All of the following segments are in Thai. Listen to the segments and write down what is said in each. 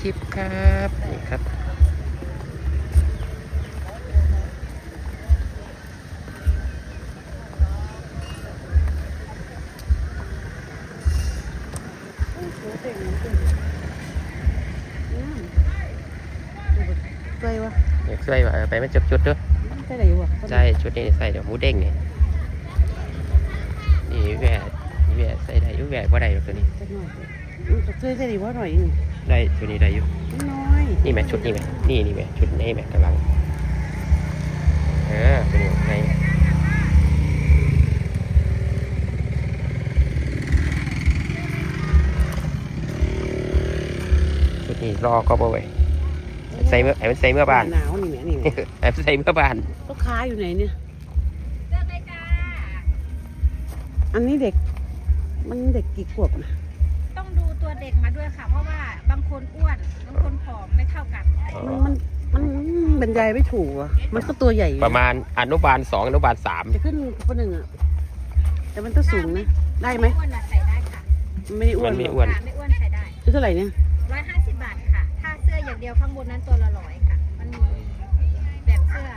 คลิปครับนี่ครับเคยวะอยากช่วยว่าเอาไมันจุดจุดด้วยใช่ไหนวะใช่ชุดนี้ใส่เดี๋ยวหมูเด้งนี่นี่แหวะนี่แหวะใส่ได้ยุ่แหวะว่าได้หรอกตัวนี้จะหน่อยเคยใช่ไหนวะหน่อย ได้ตัวนี้ได้อยู่น้อยนี่แหมชุดนี้แหมนี่นี่แหมชุดนี้แหมกำลังเออตัวนี้ไงชุดนี้รอก็บ่ไว้ใส่เมื่อไอ้มันใส่เมื่อบ้านหนาวนี่แหม่นี่แหม่ไอ้มันใส่เมื่อบ้านลูกค้าอยู่ไหนเนี่ยเลือกเลยจ้าอันนี้เด็ก มันเด็กกี่ขวบนะ ต้องดูตัวเด็กมาด้วยค่ะ เพราะว่าบางคนอ้วนบางคนผอมไม่เท่ากันมันมันมันบรรยายไม่ถูกอะ มันก็ตัวใหญ่อยู่ประมาณอนุบาลสองอนุบาลสามจะขึ้นคนหนึ่งอะ แต่มันต้องสูงนะ ได้ไหมอ้วนอะใส่ได้ค่ะมันไม่ได้อ้วมันนไม่หรกอ้วน ค่ะไม่อ้วนใส่ได้ซื้อเท่าไหร่เนี่ย ร้อยห้าสิบบาทค่ะ ถ้าเสื้ออย่างเดียวข้างบนนั้นตัวละร้อยค่ะ มันมีแบบเสื้อ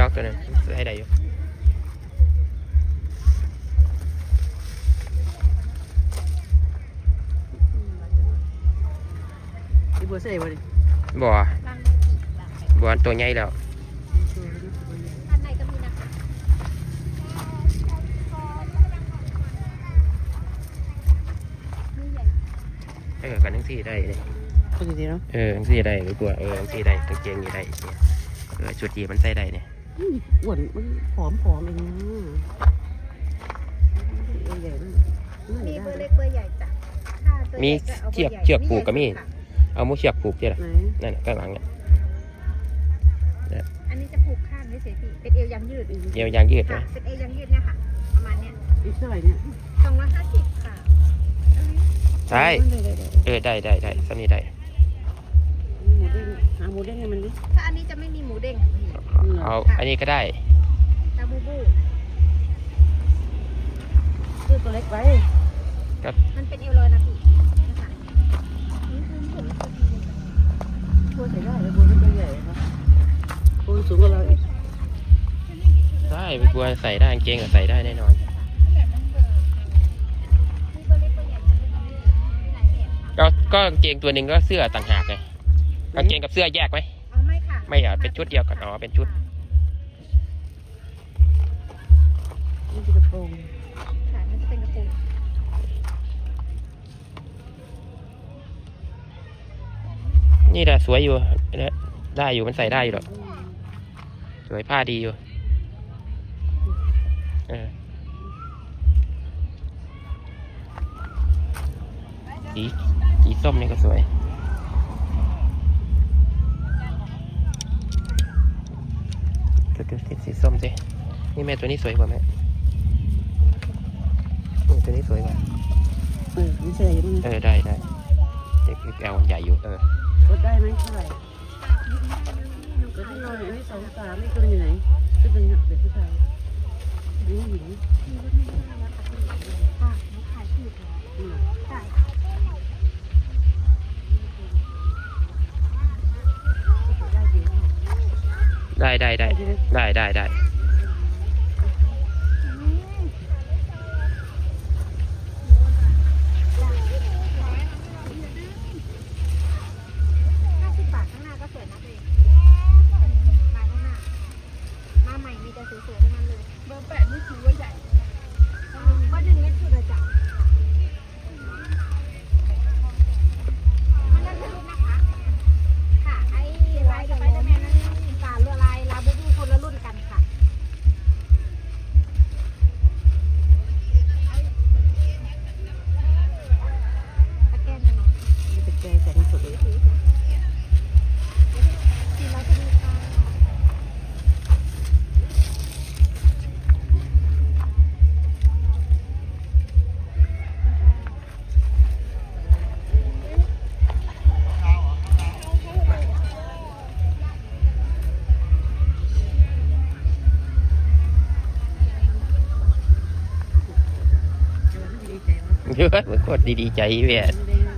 ให้นะคะได้ดอกตัวนั้นใส่ได้อยู่ไอ้บัวใส่บัวดิบ่รังได้กี่บา ทบ่ตัวใหญ่แล้วด้านในก็มีนะคะเออกันทั้งสี่ได้เลยปกติเนาะเออทั้งสี่ได้หรือกว่าเออทั้งสี่ได้กางเกงอยู่ได้เนี่ยเออชุดยีมันใส่ได้เนี่ยอืมอ้วนมันผอมผอมเองนะตัวใหญ่มากน่ามีจะเบอร์ได้เล็กเบอร์ใหญ่จ้ะถ้าตัวมีใหญ่ก็อาบอร์เชือกใหญ่เชือกผูกก็มีใหญ่สุดค่ะเอามุเชือกผูกเนี่ยไหนนั่นน่ะข้างหลังเนี่ยอันนี้จะผูกข้างเฉยๆพี่เป็นเอวยางยืดเอวยางยืดค่ะนะเป็นเอวยางยืดเนี่ยค่ะ ประมาณเนี้ยอีกเท่าไหร่เนี่ยสองร้อยห้าสิบค่ะใช่ได้ได้ได้เออได้ได้ได้สันนี้ได้หมูเด้งหาหมูเด้งให้มันดิ ถ้าอันนี้จะไม่มีหมูเด้งพี่ เอาอันนี้ก็ได้ตาบูบูซื้อตัวเล็กไว้มันเป็นเอวลอยนะพี่นะคะนี่คือผมบัวใส่ได้เลยบัวเป็นตัวใหญ่ครับบัวสูงกว่าเราอีกได้ไปบัวใส่ได้กางเกงก็ใส่ได้แน่นอนมีเบอร์เล็กเบอร์ใหญ่มีหลายแบบค่ะก็ก็กางเกงตัวหนึ่งก็เสื้อต่างหากไงกางเกงกับเสื้อแยกไหมอ๋อ ไม่ค่ะไม่เหรอเป็นชุดเดียวกันอ๋อเป็นชุดนี่คือกระโปรงค่ะมันจะเป็นกระโปรงนี่แหละสวยอยู่นะได้อยู่มันใส่ได้อยู่หรอกสวยผ้าดีอยู่เออสีสีส้มนี่ก็สวย ดูดูสีสีส้มสินี่แม่ตัวนี้สวยกว่าแม่อืมตัวนี้สวยกว่าเออนี่ใส่ยังไงเออได้ได้เด็กแอลใหญ่อยู่เออลดได้ไหมเท่าไหร่ลดให้หน่อยอันนี้สองสามนี่ตัวอยู่ไหนก็เป็นเด็กผู้ชายนี่หญิง ได้ได้ได้ได้ได้ได้ เยอะมันกดดีใจเว้ย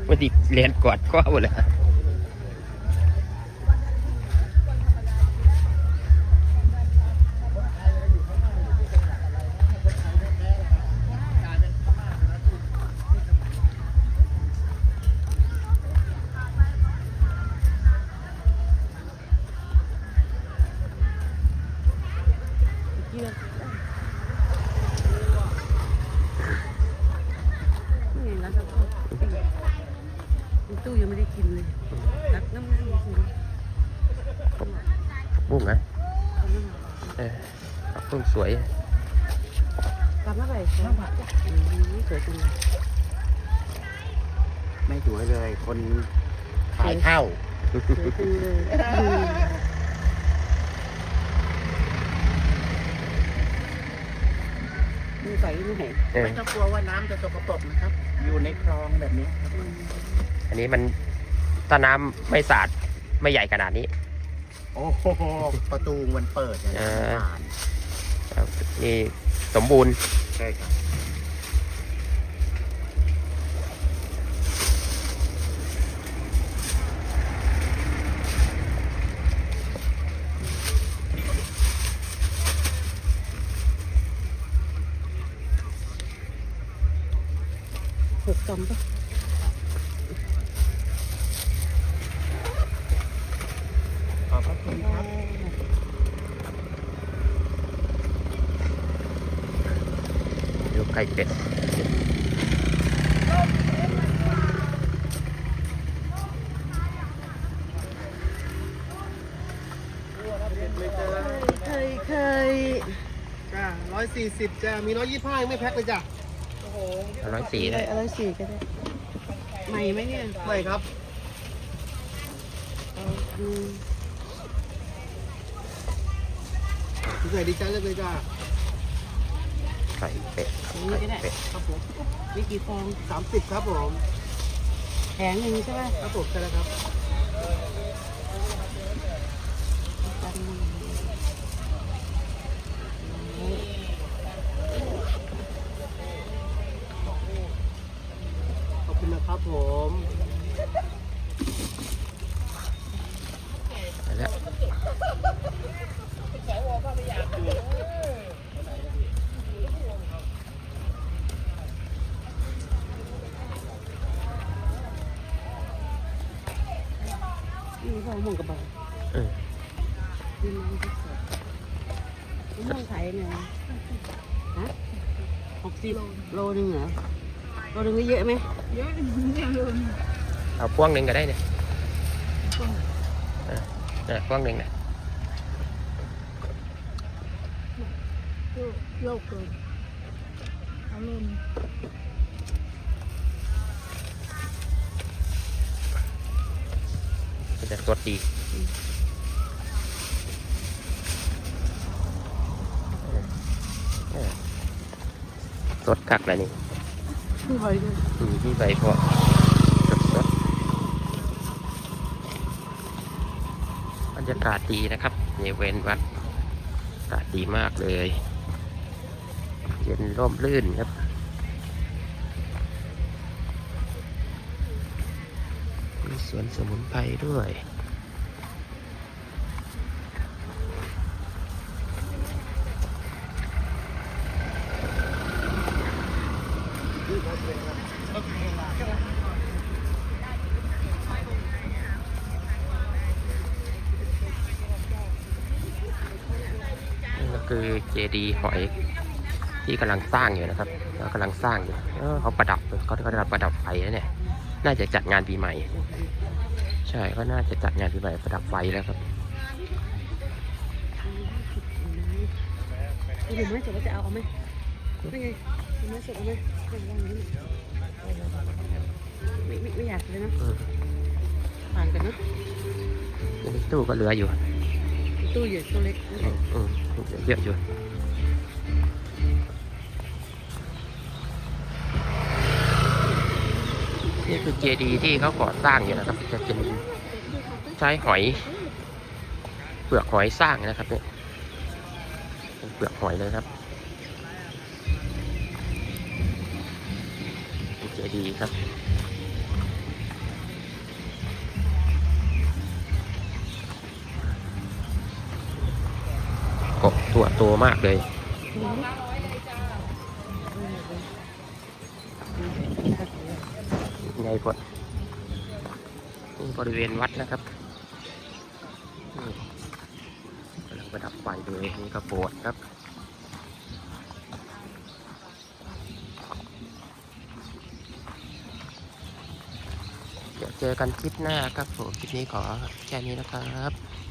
มันดิเรียนกอดก็หมดเลย ตู้ยังไม่ได้กินเลยตักน้ำมันกินบุ้งนะเออบุ้งสวยกลับมาไปกลับมาอืมสวยจังเลยไม่สวยเลย คนขายข้าวสวยจังเลยอืมมีไฟไม่ไหนเออไม่ต้องกลัวว่าน้ำจะสกปรกนะครับ อยู่ในคลองแบบนี้ครับ อันนี้มันถ้าน้ำไม่สะอาดไม่ใหญ่ขนาดนี้ โอ้โหประตูมันเปิดอย่างเอนี้อผ่านครับนี่สมบูรณ์ใช่ครับหกกรัมปะ ขอบพระคุณครับ ดู ไข่เป็ดเคยเคยจ้าร้อยสี่สิบจ้า มีร้อยยี่ห้าไม่แพ็คเลยจ้ะร้อยสี่อะไรได้อะไรสี่ก็ได้ ใหม่ไหมเนี่ยไม่ครับอืมใส่ดีจ้าเลือกเลยจ้าไข่เป็ดครับนี่ไข่ก็ได้เป็ดครับผมมีกี่ฟองสามสิบครับผมแผงหนึ่งใช่ไหมครับผมใช่แล้วครับขอบคุณนะครับผม องม่วงกระบอกเออนี่น้ำที่สดมะม่วงขายยังไงฮะหกสิบโลหนึงเหรอโลหนึงก็เยอะไหมเอาพวงหนึ่งก็ได้เนี่ยเออเออพวงหนึ่งนะโลกเกินอารมณ์มั จะสดดีเออเออสดคักเลยนี่คือใบด้วยอืมมีใบพอสดสดบรรยากาศดีนะครับในเวนวัดอากาศดีมากเลย เย็นร่มรื่นครับ สวนสมุนไพรด้วยนี่ก็คือเจดีย์หอยที่กำลังสร้างอยู่นะครับกำลังสร้างอยู่เขาประดับเขาเขาประดับไฟนะเนี่ย น่าจะจัดงานปีใหม่ ใช่ก็น่าจะจัดงานปีใหม่ประดับไฟแล้วครับเดี๋ยวไม่จบว่าจะเอาเอาไหมไม่ไงเดี๋ยวไม่จบเอาไหมไม่ไม่ไม่อยากเลยนะผ่านกันนะตู้ก็เหลืออยู่ ตู้ใหญ่ตู้เล็กอืมเยอะอยู่ นี่คือเจดีย์ที่เขาก่อสร้างอยู่นะครับจะเป็นใช้หอยเปลือกหอยสร้างนะครับเนี่ยเป็นเปลือกหอยเลยครับเจดีครับกบตัวโตมากเลยไงพอ นี่บริเวณวัดนะครับกำลังประดับไฟเลยนี่ก็โบสครับเดี๋ยวเจอกันคลิปหน้าครับผมคลิปนี้ขอแค่นี้นะครับ